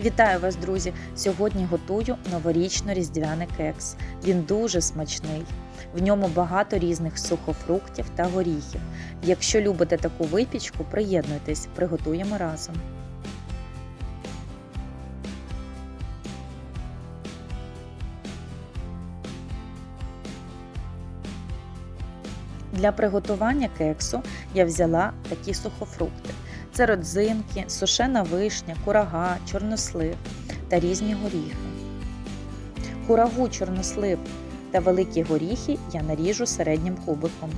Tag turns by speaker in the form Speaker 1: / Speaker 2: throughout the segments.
Speaker 1: Вітаю вас, друзі! Сьогодні готую новорічно-різдвяний кекс. Він дуже смачний. В ньому багато різних сухофруктів та горіхів. Якщо любите таку випічку, приєднуйтесь, приготуємо разом. Для приготування кексу я взяла такі сухофрукти: це родзинки, сушена вишня, курага, чорнослив та різні горіхи. Курагу, чорнослив та великі горіхи я наріжу середнім кубиком.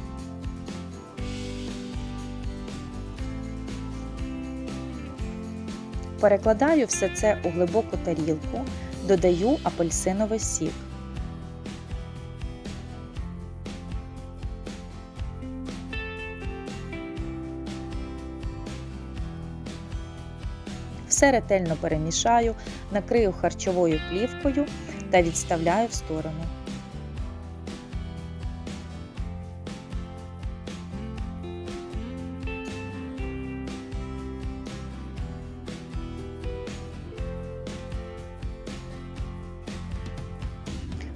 Speaker 1: Перекладаю все це у глибоку тарілку, додаю апельсиновий сік. Все ретельно перемішаю, накрию харчовою плівкою та відставляю в сторону.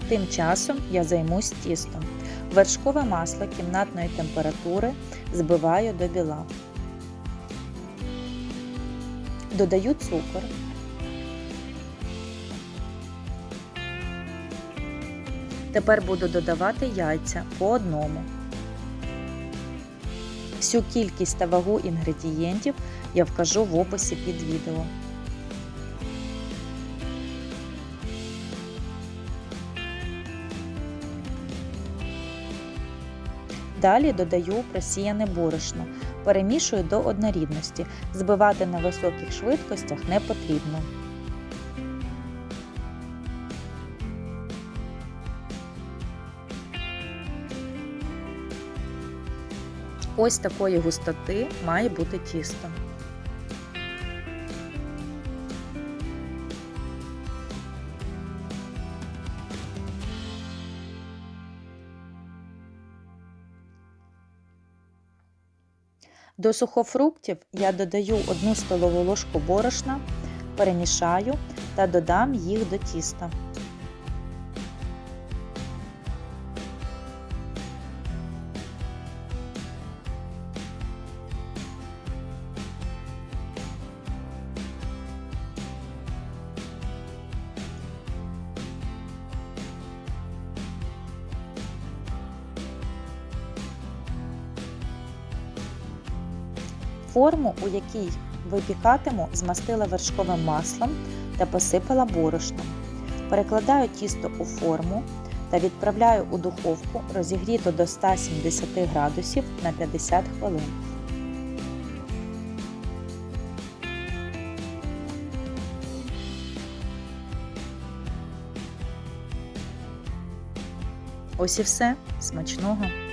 Speaker 1: Тим часом я займусь тістом. Вершкове масло кімнатної температури збиваю до біла. Додаю цукор. Тепер буду додавати яйця по одному. Всю кількість та вагу інгредієнтів я вкажу в описі під відео. Далі додаю просіяне борошно, перемішую до однорідності. Збивати на високих швидкостях не потрібно. Ось такої густоти має бути тісто. До сухофруктів я додаю 1 столову ложку борошна, перемішаю та додам їх до тіста. Форму, у якій випікатиму, змастила вершковим маслом та посипала борошном. Перекладаю тісто у форму та відправляю у духовку розігріту до 170 градусів на 50 хвилин. Ось і все. Смачного!